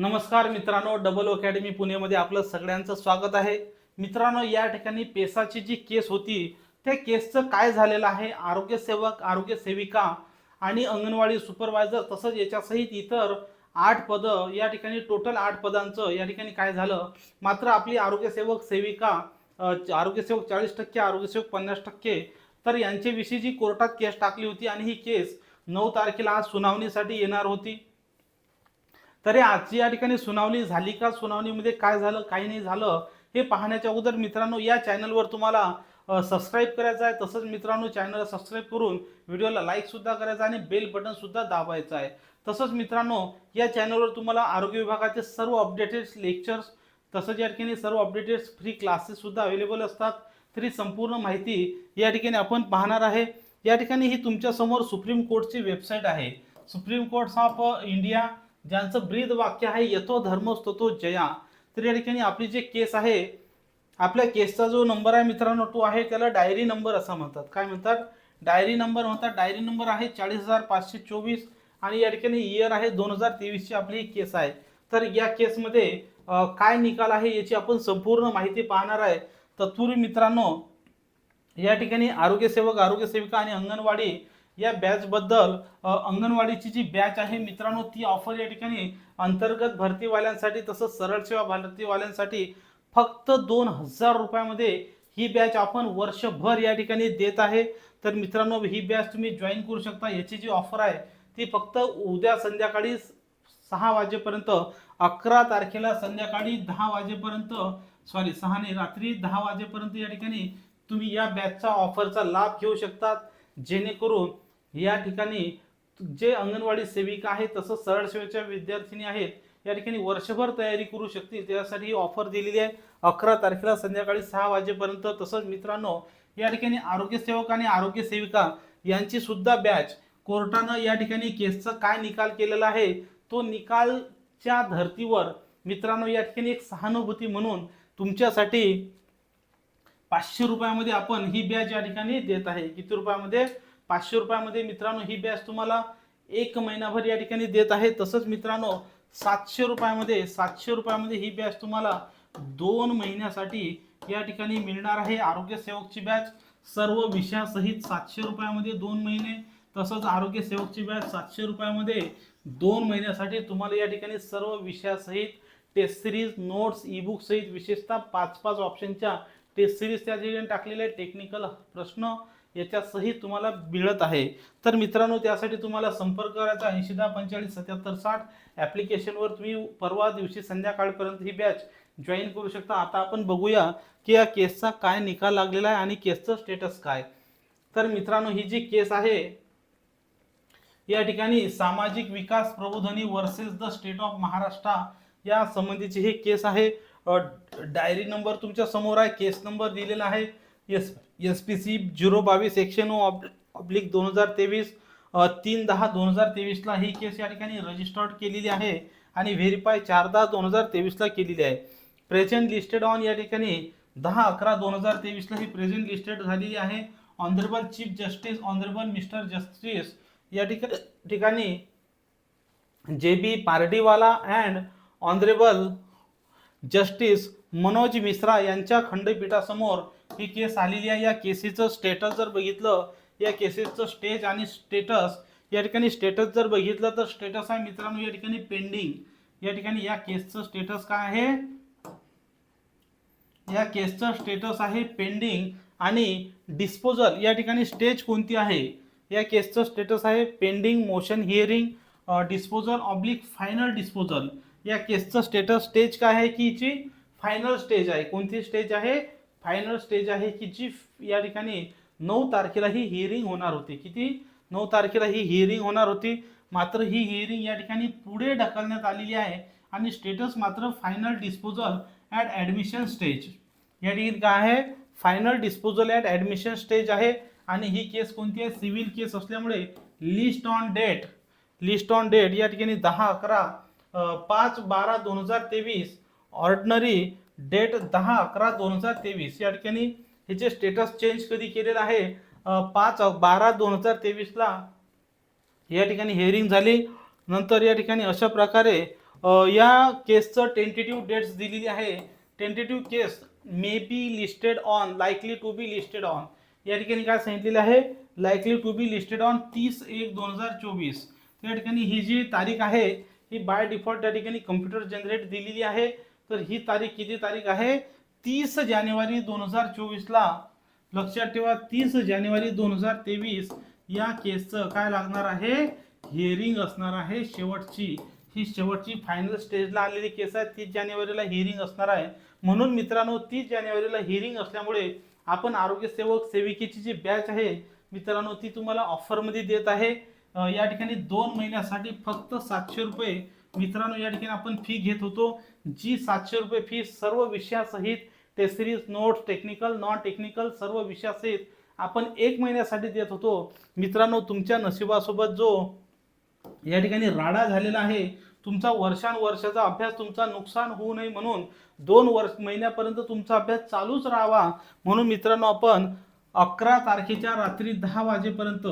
नमस्कार मित्रांनो double academy पुणेमध्ये आपलं सगळ्यांचं स्वागत आहे. मित्रांनो या ठिकाणी पेसाची जी केस होती त्या केसचं काय झालेलं आहे? आरोग्य सेवक आरोग्य सेविका आणि अंगणवाडी सुपरवायझर तसंच याच्यासहित इतर आठ पदं या ठिकाणी टोटल आठ पदांचं या ठिकाणी काय झालं? मात्र आपली आरोग्यसेवक सेविका आरोग्यसेवक चाळीस टक्के आरोग्यसेवक पन्नास टक्के तर यांच्याविषयी जी कोर्टात केस टाकली होती आणि ही केस नऊ तारखेला आज सुनावणीसाठी येणार होती. तरी आजची या ठिकाणी सुनावणी झाली का? सुनावणीमध्ये काय झालं काही नाही झालं हे पाहण्याच्या अगोदर मित्रांनो या चॅनलवर तुम्हाला सबस्क्राईब करायचं आहे. तसंच मित्रांनो चॅनलला सबस्क्राईब करून व्हिडिओला लाईकसुद्धा करायचा आहे आणि बेल बटनसुद्धा दाबायचं आहे. तसंच मित्रांनो या चॅनलवर तुम्हाला आरोग्य विभागाचे सर्व अपडेटेड लेक्चर्स तसंच या ठिकाणी सर्व अपडेटेड फ्री क्लासेससुद्धा अवेलेबल असतात. तरी संपूर्ण माहिती या ठिकाणी आपण पाहणार आहे. या ठिकाणी ही तुमच्यासमोर सुप्रीम कोर्टची वेबसाईट आहे. सुप्रीम कोर्ट्स ऑफ इंडिया ज्यांचं ब्रीद वाक्य आहे यथो तो जया. तर या ठिकाणी आपली जे केस आहे आपल्या केसचा जो नंबर आहे मित्रांनो तो आहे त्याला डायरी नंबर असं म्हणतात. काय म्हणतात? डायरी नंबर म्हणतात. डायरी नंबर आहे चाळीस हजार पाचशे चोवीस आणि या ठिकाणी इयर आहे दोन हजार तेवीसची आपली ही केस आहे. तर या केसमध्ये काय निकाल आहे याची आपण संपूर्ण माहिती पाहणार आहे. तत्पूर्वी मित्रांनो या ठिकाणी आरोग्यसेवक आरोग्यसेविका आणि अंगणवाडी या बॅचबद्दल अंगणवाडीची जी बॅच आहे मित्रांनो ती ऑफर या ठिकाणी अंतर्गत भरतीवाल्यांसाठी तसंच सरळ सेवा भरतीवाल्यांसाठी फक्त दोन हजार रुपयामध्ये ही बॅच आपण वर्षभर या ठिकाणी देत आहे. तर मित्रांनो ही बॅच तुम्ही जॉईन करू शकता. याची जी ऑफर आहे ती फक्त उद्या संध्याकाळी सहा वाजेपर्यंत अकरा तारखेला संध्याकाळी दहा वाजेपर्यंत सॉरी सहा नाही रात्री दहा वाजेपर्यंत या ठिकाणी तुम्ही या बॅचचा ऑफरचा लाभ घेऊ शकतात. जेणेकरून या ठिकाणी जे अंगणवाडी सेविका आहेत तसंच सरळ सेवेच्या विद्यार्थिनी आहेत या ठिकाणी वर्षभर तयारी करू शकतील. त्यासाठी ही ऑफर दिलेली आहे. अकरा तारखेला संध्याकाळी सहा वाजेपर्यंत. तसंच मित्रांनो या ठिकाणी आरोग्य सेवक आणि आरोग्य सेविका यांची सुद्धा बॅच कोर्टानं या ठिकाणी केसचा काय निकाल केलेला आहे तो निकालच्या धर्तीवर मित्रांनो या ठिकाणी एक सहानुभूती म्हणून तुमच्यासाठी पाचशे रुपयामध्ये आपण ही बॅच या ठिकाणी देत आहे. किती रुपयामध्ये? पाचशे रुपयामध्ये मित्रांनो ही बॅच तुम्हाला एक महिनाभर या ठिकाणी देत आहे. तसंच मित्रांनो सातशे रुपयामध्ये सातशे रुपयामध्ये ही बॅच तुम्हाला दोन महिन्यासाठी या ठिकाणी मिळणार आहे. आरोग्य सेवकची बॅच सर्व विषयासहित सातशे रुपयामध्ये दोन महिने तसंच आरोग्य सेवकची बॅच सातशे रुपयामध्ये दोन महिन्यासाठी तुम्हाला या ठिकाणी सर्व विषयासहित टेस्ट सिरीज नोट्स ई सहित विशेषतः पाच पाच ऑप्शनच्या टेस्ट सिरीज त्या ठिकाणी टाकलेले टेक्निकल प्रश्न याच्या सही तुम्हाला मिळत आहे. तर मित्रांनो त्यासाठी तुम्हाला संपर्क करायचा ऐंशी दहा पंचेचाळीस सत्याहत्तर साठ. ॲप्लिकेशनवर तुम्ही परवा दिवशी संध्याकाळपर्यंत ही बॅच जॉईन करू शकता. आता आपण बघूया की या केसचा काय निकाल लागलेला आहे आणि केसचं स्टेटस काय. तर मित्रांनो ही जी केस आहे या ठिकाणी सामाजिक Vikas Prabodhini versus the state of Maharashtra या संबंधीची ही केस आहे. डायरी नंबर तुमच्यासमोर आहे. केस नंबर दिलेला आहे. S S P C zero बावीस एकशे नऊ ऑब्लिक दोन हजार तेवीस तीन दहा दोन हजार तेवीसला ही केस या ठिकाणी रजिस्टर्ड केलेली आहे आणि व्हेरीफाय चार दहा दोन हजार तेवीसला केलेली आहे. प्रेझेंट लिस्टेड ऑन या ठिकाणी दहा अकरा दोन हजार तेवीसला ही प्रेझेंट लिस्टेड झालेली आहे. Honourable chief justice honourable mister justice या ठिका ठिकाणी J B Pardiwala and honourable justice Manoj Mishra यांच्या खंडपीठासमोर ही केस आलेली आहे. या केसीचं स्टेटस जर बघितलं या केसेसचं स्टेज आणि स्टेटस या ठिकाणी स्टेटस जर बघितलं तर स्टेटस आहे मित्रांनो या ठिकाणी पेंडिंग या ठिकाणी या केसचं स्टेटस काय आहे? या केसचं स्टेटस आहे पेंडिंग आणि डिस्पोजल या ठिकाणी स्टेज कोणती आहे? या केसचं स्टेटस आहे pending motion hearing disposal oblique final disposal या केसचं स्टेटस स्टेज काय आहे की हिची? फायनल स्टेज आहे. कोणती स्टेज आहे? फायनल स्टेज आहे की जी या ठिकाणी नऊ तारखेला ही हिअरिंग होणार होती. किती? नऊ तारखेला ही हिअरिंग होणार होती. मात्र ही हिअरिंग या ठिकाणी पुढे ढकलण्यात आलेली आहे आणि स्टेटस मात्र final disposal at admission stage या ठिकाणी काय आहे? Final disposal at admission stage आहे आणि ही केस कोणती आहे? सिव्हिल केस असल्यामुळे list on date list on date या ठिकाणी दहा अकरा पाच बारा दोन हजार तेवीस ऑर्डनरी डेट दहा अकरा दोन हजार तेवीस. या ठिकाणी ह्याचे स्टेटस चेंज कधी केलेलं आहे पाच बारा दोन हजार तेवीसला या ठिकाणी हिअरिंग झाली. नंतर या ठिकाणी अशा प्रकारे या केसचं टेंटेटिव्ह डेट्स दिलेली आहे. Tentative case may be listed on likely to be listed on या ठिकाणी काय सांगितलेलं आहे? Likely to be listed on तीस एक दोन हजार चोवीस. या ठिकाणी ही जी तारीख आहे ही बाय डिफॉल्ट त्या ठिकाणी कम्प्युटर जनरेट दिलेली आहे. तर ही तारीख किती तारीख आहे? तीस जानेवारी दोन हजार चोवीसला. लक्षात ठेवा तीस जानेवारी दोन हजार तेवीस या केसचं काय लागणार आहे? हिअरिंग असणार आहे शेवटची. ही शेवटची फायनल स्टेजला आलेली केस आहे. तीस जानेवारीला हिअरिंग असणार आहे. म्हणून मित्रांनो तीस जानेवारीला हिअरिंग असल्यामुळे आपण आरोग्य सेवक सेविकेची जी बॅच आहे मित्रांनो ती तुम्हाला ऑफरमध्ये देत आहे. या ठिकाणी दोन महिन्यासाठी फक्त सातशे रुपये मित्रांनो या ठिकाणी आपण फी घेत होतो जी सातशे रुपये फी सर्व विषयासहित test series notes technical non technical सर्व विषयासहित आपण एक महिन्यासाठी देत होतो. मित्रांनो तुमच्या नशिबासोबत जो या ठिकाणी राडा झालेला आहे तुमचा वर्षानुवर्षाचा अभ्यास तुमचा नुकसान होऊ नये म्हणून दोन वर्ष महिन्यापर्यंत तुमचा अभ्यास चालूच राहावा. म्हणून मित्रांनो आपण अकरा तारखेच्या रात्री दहा वाजेपर्यंत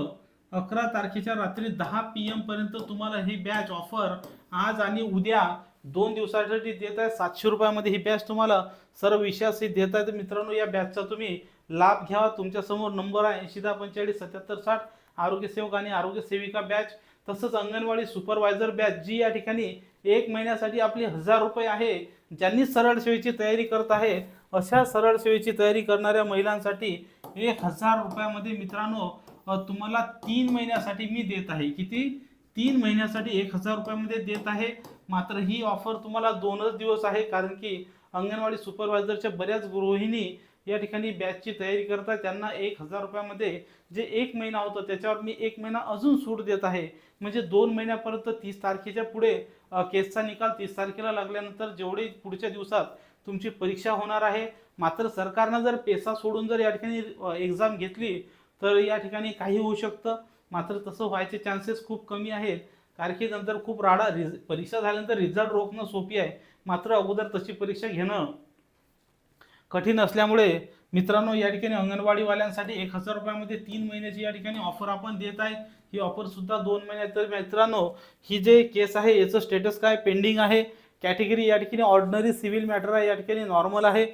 अकरा तारखेच्या रात्री दहा पी एमपर्यंत तुम्हाला ही बॅच ऑफर आज आणि उद्या दोन दिवसासाठी देत आहे. सातशे रुपयामध्ये ही बॅच तुम्हाला सर्व विषयासहित देत आहे. तर मित्रांनो या बॅचचा तुम्ही लाभ घ्यावा तुमच्यासमोर नंबर आहे ऐंशी दहा पंचेचाळीस सत्याहत्तर साठ आरोग्यसेवक आणि आरोग्य सेविका बॅच तसंच अंगणवाडी सुपरवायझर बॅच जी या ठिकाणी एक महिन्यासाठी आपली हजार रुपये आहे ज्यांनी सरळ सेवेची तयारी करत आहे अशा सरळ सेवेची तयारी करणाऱ्या महिलांसाठी एक हजार रुपयामध्ये मित्रांनो तुम्हाला तीन महिन्यासाठी मी देत आहे. किती? तीन महिन्यासाठी एक हजार रुपयामध्ये देत आहे. मात्र ही ऑफर तुम्हाला दोनच दिवस आहे. कारण की अंगणवाडी सुपरवायझरच्या बऱ्याच गृहिणी या ठिकाणी बॅचची तयारी करतात. त्यांना एक हजार रुपयामध्ये जे एक महिना होतं त्याच्यावर मी एक महिना अजून सूट देत आहे. म्हणजे दोन महिन्यापर्यंत तीस तारखेच्या पुढे केसचा निकाल तीस तारखेला लागल्यानंतर जेवढे पुढच्या दिवसात तुमची परीक्षा होणार आहे. मात्र सरकारनं जर पेसा सोडून जर या ठिकाणी एक्झाम घेतली तर या ठिकाणी काही होऊ शकतं. मात्र तसं व्हायचे चान्सेस खूप कमी आहेत. कारण की नंतर खूप राडा. रिज परीक्षा झाल्यानंतर रिझल्ट रोखणं सोपी आहे. मात्र अगोदर तशी परीक्षा घेणं कठीण असल्यामुळे मित्रांनो या ठिकाणी अंगणवाडीवाल्यांसाठी एक हजार रुपयामध्ये तीन महिन्याची या ठिकाणी ऑफर आपण देत आहे. ही ऑफरसुद्धा दोन महिन्यात तर मित्रांनो ही जे केस आहे याचं स्टेटस काय पेंडिंग आहे? कॅटेगरी या ठिकाणी ऑर्डिनरी सिव्हिल मॅटर आहे या ठिकाणी नॉर्मल आहे.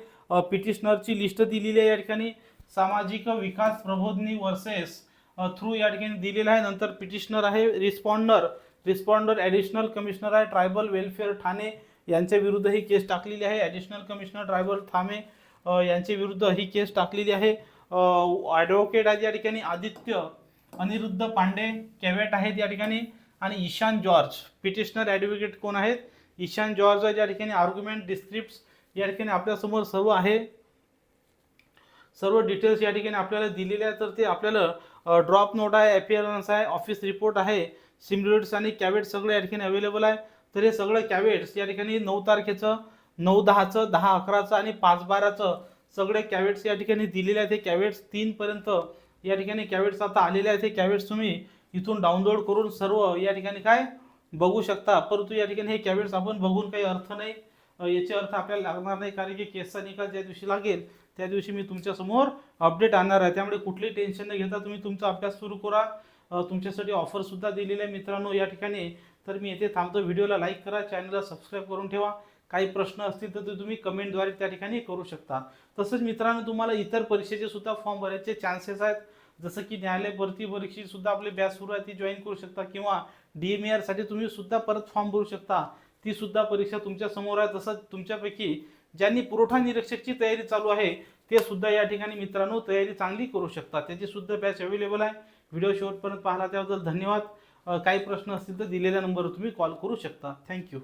पिटिशनरची लिस्ट दिलेली आहे या ठिकाणी. सामाजिक विकास प्रबोधनी वर्सेस थ्रू या ठिकाणी दिलेलं आहे. नंतर पिटिशनर आहे रिस्पॉन्डर रिस्पॉन्डर ॲडिशनल कमिशनर आहे. ट्रायबल वेलफेअर ठाणे यांच्या विरुद्ध ही केस टाकलेली आहे. ॲडिशनल कमिशनर ट्रायबल थामे यांच्या विरुद्ध ही केस टाकलेली आहे. ॲडव्होकेट आहेत या ठिकाणी आदित्य अनिरुद्ध पांडे कॅवेट आहेत या ठिकाणी आणि ईशान जॉर्ज. पिटिशनर ॲडव्होकेट कोण आहेत? ईशान जॉर्ज या ठिकाणी. आर्ग्युमेंट डिस्क्रिप्ट्स या ठिकाणी आपल्यासमोर सर्व आहे. सर्व डिटेल्स या ठिकाणी आपल्याला दिलेले आहे तर ते आपल्याला ड्रॉप नोट आहे अपिअरन्स आहे ऑफिस रिपोर्ट आहे सिमरेट्स आणि कॅवेट सगळे या ठिकाणी अवेलेबल आहे. तर हे सगळं कॅवेट्स या ठिकाणी नऊ तारखेचं नऊ दहाचं दहा अकराचं आणि पाच बाराचं सगळे कॅवेट्स या ठिकाणी दिलेले आहेत. हे कॅवेट्स तीनपर्यंत या ठिकाणी कॅवेट्स आता आलेले आहेत. हे कॅवेट्स तुम्ही इथून डाउनलोड करून सर्व या ठिकाणी काय बघू शकता. परंतु या ठिकाणी हे कॅवेट्स आपण बघून काही अर्थ नाही. याचे अर्थ आपल्याला लागणार नाही. कारण की केसचा निकाल ज्या दिवशी लागेल त्या दिवशी मी तुमच्यासमोर अपडेट आणणार आहे. त्यामुळे कुठली टेन्शन न घेता तुम्ही तुमचा अभ्यास सुरू करा. तुमच्यासाठी ऑफरसुद्धा दिलेली आहे मित्रांनो या ठिकाणी. तर मी येथे थांबतो. व्हिडिओला लाईक करा चॅनलला सबस्क्राईब करून ठेवा. काही प्रश्न असतील तर ते तुम्ही कमेंटद्वारे त्या ठिकाणी करू शकता. तसंच मित्रांनो तुम्हाला इतर परीक्षेचे सुद्धा फॉर्म भरायचे चान्सेस आहेत. जसं की न्यायालय भरती परीक्षेसुद्धा आपले बॅच सुरू आहे. ती जॉईन करू शकता किंवा डी एमसाठी तुम्ही सुद्धा परत फॉर्म भरू शकता. ती सुद्धा परीक्षा तुमच्यासमोर आहे. तसंच तुमच्यापैकी ज्यांनी पुरवठा निरीक्षकची तयारी चालू आहे ते सुद्धा या ठिकाणी मित्रांनो तयारी चांगली करू शकता त्याची सुद्धा बॅच अवेलेबल आहे. व्हिडिओ शेवटपर्यंत पाहिला त्याबद्दल धन्यवाद. काही प्रश्न असतील तर दिलेल्या नंबरवर तुम्ही कॉल करू शकता. थँक्यू